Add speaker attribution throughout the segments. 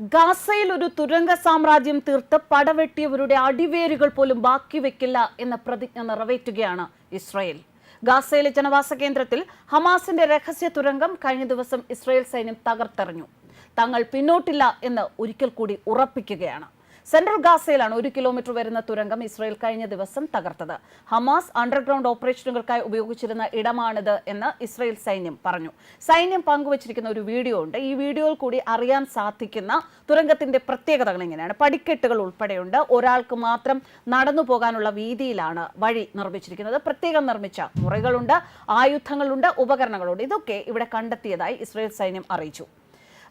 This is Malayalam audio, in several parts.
Speaker 1: ഗാസയിൽ ഒരു തുരങ്ക സാമ്രാജ്യം തീർത്ത് പടവെട്ടിയവരുടെ അടിവേരുകൾ പോലും ബാക്കി വെക്കില്ല എന്ന പ്രതിജ്ഞ നിറവേറ്റുകയാണ് ഇസ്രായേൽ. ഗാസയിലെ ജനവാസ കേന്ദ്രത്തിൽ ഹമാസിന്റെ രഹസ്യ തുരങ്കം കഴിഞ്ഞ ദിവസം ഇസ്രായേൽ സൈന്യം തകർത്തെറിഞ്ഞു. തങ്ങൾ പിന്നോട്ടില്ല എന്ന് ഒരിക്കൽ കൂടി ഉറപ്പിക്കുകയാണ്. സെൻട്രൽ ഗാസയിലാണ് ഒരു കിലോമീറ്റർ വരുന്ന തുരങ്കം ഇസ്രയേൽ കഴിഞ്ഞ ദിവസം തകർത്തത്. ഹമാസ് അണ്ടർഗ്രൗണ്ട് ഓപ്പറേഷനുകൾക്കായി ഉപയോഗിച്ചിരുന്ന ഇടമാണിത് എന്ന് ഇസ്രയേൽ സൈന്യം പറഞ്ഞു. സൈന്യം പങ്കുവച്ചിരിക്കുന്ന ഒരു വീഡിയോ ഉണ്ട്. ഈ വീഡിയോയിൽ കൂടി അറിയാൻ സാധിക്കുന്ന തുരങ്കത്തിന്റെ പ്രത്യേകതകൾ ഇങ്ങനെയാണ്. പടിക്കെട്ടുകൾ ഉൾപ്പെടെയുണ്ട്. ഒരാൾക്ക് മാത്രം നടന്നു പോകാനുള്ള വീതിയിലാണ് വഴി നിർമ്മിച്ചിരിക്കുന്നത്. പ്രത്യേകം നിർമ്മിച്ച മുറികളുണ്ട് ആയുധങ്ങളുണ്ട് ഉപകരണങ്ങളുണ്ട്. ഇതൊക്കെ ഇവിടെ കണ്ടെത്തിയതായി ഇസ്രയേൽ സൈന്യം അറിയിച്ചു.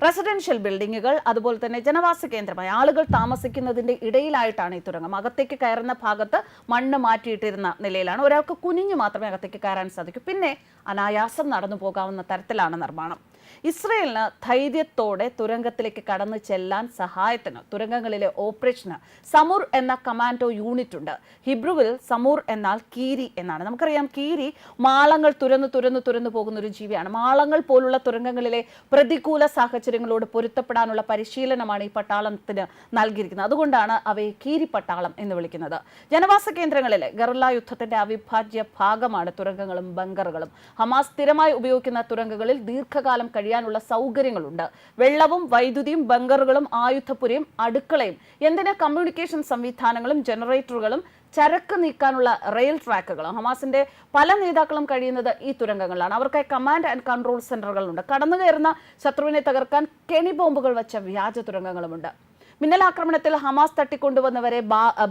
Speaker 1: റെസിഡൻഷ്യൽ ബിൽഡിങ്ങുകൾ അതുപോലെ തന്നെ ജനവാസ കേന്ദ്രമായി ആളുകൾ താമസിക്കുന്നതിന്റെ ഇടയിലായിട്ടാണ് ഈ തുരങ്കം. അകത്തേക്ക് കയറുന്ന ഭാഗത്ത് മണ്ണ് മാറ്റിയിട്ടിരുന്ന നിലയിലാണ്. ഒരാൾക്ക് കുനിഞ്ഞു മാത്രമേ അകത്തേക്ക് കയറാൻ സാധിക്കൂ. പിന്നെ അനായാസം നടന്നു പോകാവുന്ന തരത്തിലാണ് നിർമ്മാണം. ഇസ്രയേലിന് ധൈര്യത്തോടെ തുരങ്കത്തിലേക്ക് കടന്നു ചെല്ലാൻ സഹായത്തിന് തുരങ്കങ്ങളിലെ ഓപ്പറേഷന് സമൂർ എന്ന കമാൻഡോ യൂണിറ്റ് ഉണ്ട്. ഹിബ്രുവിൽ സമൂർ എന്നാൽ കീരി എന്നാണ്. നമുക്കറിയാം കീരി മാളങ്ങൾ തുരന്ന് തുരന്ന് തുരന്നു പോകുന്ന ഒരു ജീവിയാണ്. മാളങ്ങൾ പോലുള്ള തുരങ്കങ്ങളിലെ പ്രതികൂല സാഹചര്യങ്ങളോട് പൊരുത്തപ്പെടാനുള്ള പരിശീലനമാണ് ഈ പട്ടാളത്തിന് നൽകിയിരിക്കുന്നത്. അതുകൊണ്ടാണ് അവയെ കീരി പട്ടാളം എന്ന് വിളിക്കുന്നത്. ജനവാസ കേന്ദ്രങ്ങളിലെ ഗർല യുദ്ധത്തിന്റെ അവിഭാജ്യ ഭാഗമാണ് തുരങ്കങ്ങളും ബങ്കറുകളും. ഹമാസ് സ്ഥിരമായി ഉപയോഗിക്കുന്ന തുരങ്കങ്ങളിൽ ദീർഘകാലം കഴിയാനുള്ള സൗകര്യങ്ങളുണ്ട്. വെള്ളവും വൈദ്യുതിയും ബങ്കറുകളും ആയുധപ്പുരയും അടുക്കളയും എന്തിന് കമ്മ്യൂണിക്കേഷൻ സംവിധാനങ്ങളും ജനറേറ്ററുകളും ചരക്ക് നീക്കാനുള്ള റെയിൽ ട്രാക്കുകളും ഹമാസിന്റെ പല നേതാക്കളും കഴിയുന്നത് ഈ തുരങ്കങ്ങളിലാണ്. അവർക്കായി കമാൻഡ് ആൻഡ് കൺട്രോൾ സെന്ററുകളുണ്ട് കടന്നു കയറുന്ന ശത്രുവിനെ തകർക്കാൻ കെണി ബോംബുകൾ വെച്ച വ്യാജ തുരങ്കങ്ങളുമുണ്ട്. മിന്നലാക്രമണത്തിൽ ഹമാസ് തട്ടിക്കൊണ്ടുവന്നവരെ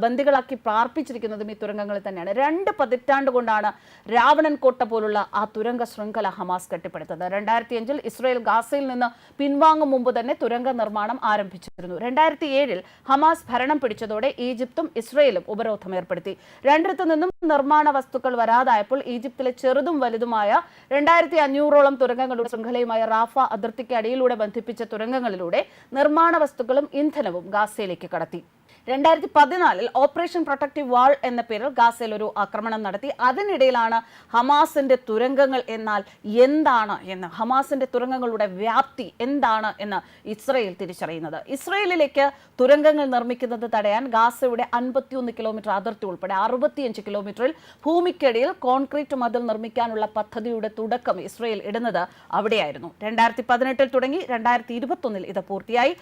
Speaker 1: ബന്ദികളാക്കി പ്രാർപ്പിച്ചിരിക്കുന്നതും ഈ തുരങ്കങ്ങളിൽ തന്നെയാണ്. രണ്ട് പതിറ്റാണ്ട് കൊണ്ടാണ് രാവണൻ കോട്ട പോലുള്ള ആ തുരങ്ക ശൃംഖല ഹമാസ് കെട്ടിപ്പടുത്തത്. രണ്ടായിരത്തി അഞ്ചിൽ ഇസ്രയേൽ ഗാസയിൽ നിന്ന് പിൻവാങ്ങും മുമ്പ് തന്നെ തുരങ്ക നിർമ്മാണം ആരംഭിച്ചിരുന്നു. രണ്ടായിരത്തി ഏഴിൽ ഹമാസ് ഭരണം പിടിച്ചതോടെ ഈജിപ്തും ഇസ്രയേലും ഉപരോധം ഏർപ്പെടുത്തി. രണ്ടിടത്തു നിന്നും നിർമ്മാണ വസ്തുക്കൾ വരാതായപ്പോൾ ഈജിപ്തിലെ ചെറുതും വലുതുമായ രണ്ടായിരത്തി അഞ്ഞൂറോളം തുരങ്കങ്ങളുടെ ശൃംഖലയുമായ റാഫ അതിർത്തിക്ക് അടിയിലൂടെ ബന്ധിപ്പിച്ച തുരങ്കങ്ങളിലൂടെ നിർമ്മാണ വസ്തുക്കളും ഇന്ധനവും ഗാസയിലേക്ക് കടത്തി രണ്ടായിരത്തി പതിനാലിൽ ഓപ്പറേഷൻ പ്രൊട്ടക്റ്റീവ് വാൾ എന്ന പേരിൽ ഗാസയിൽ ഒരു ആക്രമണം നടത്തി. അതിനിടയിലാണ് ഹമാസിന്റെ തുരങ്കങ്ങൾ എന്നാൽ എന്താണ് എന്ന് ഹമാസിന്റെ തുരങ്കങ്ങളുടെ വ്യാപ്തി എന്താണ് എന്ന് ഇസ്രയേൽ തിരിച്ചറിയുന്നത്. ഇസ്രയേലിലേക്ക് തുരങ്കങ്ങൾ നിർമ്മിക്കുന്നത് തടയാൻ ഗാസയുടെ അൻപത്തിയൊന്ന് കിലോമീറ്റർ അതിർത്തി ഉൾപ്പെടെ അറുപത്തിയഞ്ച് കിലോമീറ്ററിൽ ഭൂമിക്കടിയിൽ കോൺക്രീറ്റ് മതിൽ നിർമ്മിക്കാനുള്ള പദ്ധതിയുടെ തുടക്കം ഇസ്രയേൽ ഇടുന്നത് അവിടെയായിരുന്നു. രണ്ടായിരത്തി പതിനെട്ടിൽ തുടങ്ങി രണ്ടായിരത്തി ഇരുപത്തൊന്നിൽ ഇത് പൂർത്തിയായി.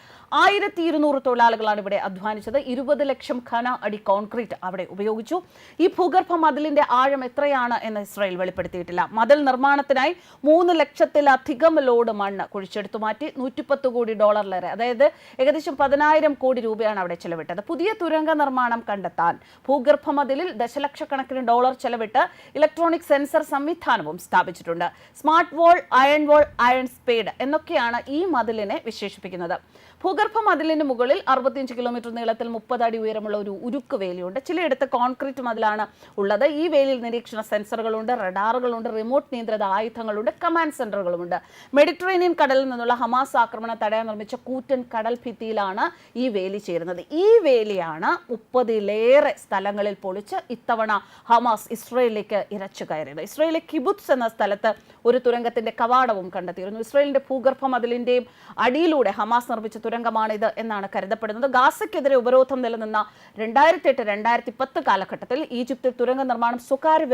Speaker 1: ആയിരത്തി ഇരുന്നൂറ് തൊഴിലാളികളാണ് ഇവിടെ അധ്വാനിച്ചത്. ഇരുപത് ലക്ഷം ഘന അടി കോൺക്രീറ്റ് അവിടെ ഉപയോഗിച്ചു. ഈ ഭൂഗർഭ മതിലിന്റെ ആഴം എത്രയാണ് എന്ന് ഇസ്രായേൽ വെളിപ്പെടുത്തിയിട്ടില്ല. മതിൽ നിർമ്മാണത്തിനായി മൂന്ന് ലക്ഷത്തിലധികം ലോഡ് മണ്ണ് കുഴിച്ചെടുത്തു മാറ്റി നൂറ്റിപ്പത്ത് കോടി ഡോളറിലേറെ. അതായത് ഏകദേശം പതിനായിരം കോടി രൂപയാണ് അവിടെ ചെലവിട്ടത്. പുതിയ തുരങ്ക നിർമ്മാണം കണ്ടെത്താൻ ഭൂഗർഭ മതിലിൽ ദശലക്ഷക്കണക്കിന് ഡോളർ ചെലവിട്ട് ഇലക്ട്രോണിക് സെൻസർ സംവിധാനവും സ്ഥാപിച്ചിട്ടുണ്ട്. Smart wall iron wall iron spade എന്നൊക്കെയാണ് ഈ മതിലിനെ വിശേഷിപ്പിക്കുന്നത്. ഭൂഗർഭ മതിലിന് മുകളിൽ അറുപത്തിയഞ്ച് കിലോമീറ്റർ നീളത്തിൽ മുപ്പത് അടി ഉയരമുള്ള ഒരു ഉരുക്ക് വേലിയുണ്ട്. ചിലയിടത്ത് കോൺക്രീറ്റ് മതിലാണ് ഉള്ളത്. ഈ വേലിയിൽ നിരീക്ഷണ സെൻസറുകളുണ്ട് റഡാറുകളുണ്ട് റിമോട്ട് നിയന്ത്രിത ആയുധങ്ങളുണ്ട് കമാൻഡ് സെന്ററുകളുമുണ്ട് മെഡിറ്ററേനിയൻ കടലിൽ നിന്നുള്ള ഹമാസ് ആക്രമണം തടയാൻ നിർമ്മിച്ച കൂറ്റൻ കടൽ ഭിത്തിയിലാണ് ഈ വേലി ചേരുന്നത്. ഈ വേലിയാണ് മുപ്പതിലേറെ സ്ഥലങ്ങളിൽ പൊളിച്ച് ഇത്തവണ ഹമാസ് ഇസ്രയേലിലേക്ക് ഇരച്ചു കയറിയത്. ഇസ്രയേലിലെ കിബുത്സ് എന്ന സ്ഥലത്ത് ഒരു തുരങ്കത്തിന്റെ കവാടവും കണ്ടെത്തിയിരുന്നു. ഇസ്രയേലിന്റെ ഭൂഗർഭ മതിലിന്റെയും അടിയിലൂടെ ഹമാസ് നിർമ്മിച്ച തുരങ്കമാണിത് എന്നാണ് കരുതപ്പെടുന്നത്. ഗാസയ്ക്കെതിരെ ഉപരോധം നിലനിന്ന രണ്ടായിരത്തി എട്ട് രണ്ടായിരത്തി പത്ത് കാലഘട്ടത്തിൽ ഈജിപ്തിൽ തുരങ്ക നിർമ്മാണം സ്വകാര്യ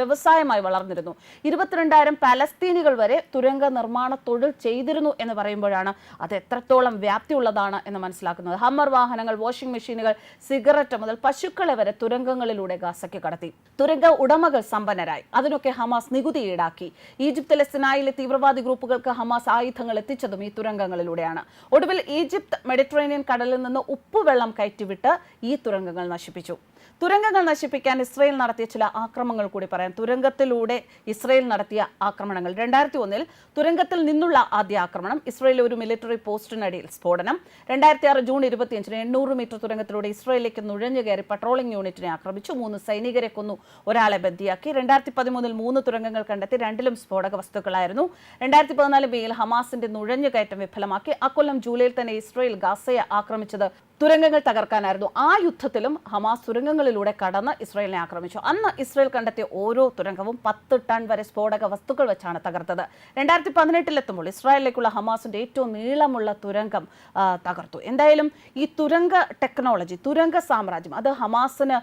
Speaker 1: വ്യവസായമായി വളർന്നിരുന്നു. ഇരുപത്തിരണ്ടായിരം പാലസ്തീനികൾ വരെ തുരങ്ക നിർമ്മാണ തൊഴിൽ ചെയ്തിരുന്നു എന്ന് പറയുമ്പോഴാണ് അത് എത്രത്തോളം വ്യാപ്തിയുള്ളതാണ് എന്ന് മനസ്സിലാക്കുന്നത്. ഹമ്മർ വാഹനങ്ങൾ വാഷിംഗ് മെഷീനുകൾ സിഗരറ്റ് മുതൽ പശുക്കളെ വരെ തുരങ്കങ്ങളിലൂടെ ഗാസയ്ക്ക് കടത്തി. തുരങ്ക ഉടമകൾ സമ്പന്നരായി. അതിനൊക്കെ ഹമാസ് നികുതി ഈടാക്കി. ഈജിപ്തിലെ സിനായിലെ തീവ്രവാദി ഗ്രൂപ്പുകൾക്ക് ഹമാസ് ആയുധങ്ങൾ എത്തിച്ചതും ഈ തുരങ്കങ്ങളിലൂടെയാണ്. ഒടുവിൽ ഈജിപ്ത് മെഡിറ്ററേനിയൻ കടലിൽ നിന്ന് ഉപ്പുവെള്ളം കയറ്റിവിട്ട് ഈ തുരങ്കങ്ങൾ നശിപ്പിച്ചു. തുരങ്കങ്ങൾ നശിപ്പിക്കാൻ ഇസ്രയേൽ നടത്തിയ ചില ആക്രമങ്ങൾ കൂടി പറയാം. തുരങ്കത്തിലൂടെ ഇസ്രയേൽ നടത്തിയ ആക്രമണങ്ങൾ. രണ്ടായിരത്തി ഒന്നിൽ തുരങ്കത്തിൽ നിന്നുള്ള ആദ്യ ആക്രമണം ഇസ്രയേൽ ഒരു മിലിറ്ററി പോസ്റ്റിനടിയിൽ സ്ഫോടനം. രണ്ടായിരത്തി ആറ് ജൂൺ ഇരുപത്തിയഞ്ചിന് എണ്ണൂറ് മീറ്റർ തുരങ്കത്തിലൂടെ ഇസ്രയേലിലേക്ക് നുഴഞ്ഞു കയറി പട്രോളിംഗ് യൂണിറ്റിനെ ആക്രമിച്ചു. മൂന്ന് സൈനികരെ കൊന്നു ഒരാളെ ബന്ധിയാക്കി രണ്ടായിരത്തി പതിമൂന്നിൽ മൂന്ന് തുരങ്കങ്ങൾ കണ്ടെത്തി രണ്ടിലും സ്ഫോടക വസ്തുക്കളായിരുന്നു. രണ്ടായിരത്തി പതിനാല് മെയിൽ ഹമാസിന്റെ നുഴഞ്ഞുകയറ്റം വിഫലമാക്കി. അക്കൊല്ലം ജൂലൈയിൽ തന്നെ ഇസ്രയേൽ ഗാസയെ ആക്രമിച്ചത് തുരങ്കങ്ങൾ തകർക്കാനായിരുന്നു. ആ യുദ്ധത്തിലും ഹമാസ് തുരങ്കങ്ങളിലൂടെ കടന്ന് ഇസ്രയേലിനെ ആക്രമിച്ചു. അന്ന് ഇസ്രയേൽ കണ്ടെത്തിയ ഓരോ തുരങ്കവും പത്ത് ടൺ വരെ സ്ഫോടക വസ്തുക്കൾ വെച്ചാണ് തകർത്തത്. രണ്ടായിരത്തി പതിനെട്ടിലെത്തുമ്പോൾ ഇസ്രായേലിലേക്കുള്ള ഹമാസിന്റെ ഏറ്റവും നീളമുള്ള തുരങ്കം തകർത്തു. എന്തായാലും ഈ തുരങ്ക ടെക്നോളജി തുരങ്ക സാമ്രാജ്യം അത് ഹമാസിന്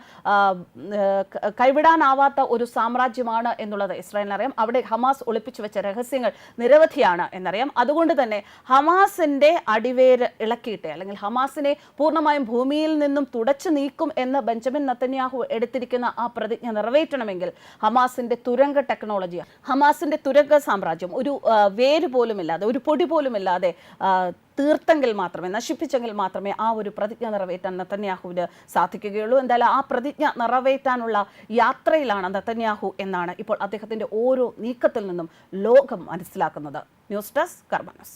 Speaker 1: കൈവിടാനാവാത്ത ഒരു സാമ്രാജ്യമാണ് എന്നുള്ളത് ഇസ്രായേലിന് അറിയാം അവിടെ ഹമാസ് ഒളിപ്പിച്ചു വെച്ച രഹസ്യങ്ങൾ നിരവധിയാണ് എന്നറിയാം. അതുകൊണ്ട് തന്നെ ഹമാസിന്റെ അടിവേര് ഇളക്കിയിട്ട് അല്ലെങ്കിൽ ഹമാസിനെ പൂർണമായും ഭൂമിയിൽ നിന്നും തുടച്ചു നീക്കും എന്ന് ബെഞ്ചമിൻ നത്തന്യാഹു എടുത്തിരിക്കുന്ന ആ പ്രതിജ്ഞ നിറവേറ്റണമെങ്കിൽ ഹമാസിന്റെ തുരങ്ക ടെക്നോളജി ഹമാസിന്റെ തുരങ്ക സാമ്രാജ്യം ഒരു വേര് പോലുമില്ലാതെ ഒരു പൊടി പോലുമില്ലാതെ തീർത്തെങ്കിൽ മാത്രമേ നശിപ്പിച്ചെങ്കിൽ മാത്രമേ ആ ഒരു പ്രതിജ്ഞ നിറവേറ്റാൻ നത്തന്യാഹുവിന് സാധിക്കുകയുള്ളൂ. എന്തായാലും ആ പ്രതിജ്ഞ നിറവേറ്റാനുള്ള യാത്രയിലാണ് നത്തന്യാഹു എന്നാണ് ഇപ്പോൾ അദ്ദേഹത്തിന്റെ ഓരോ നീക്കത്തിൽ നിന്നും ലോകം മനസ്സിലാക്കുന്നത്. News desk കർമ്മനസ്.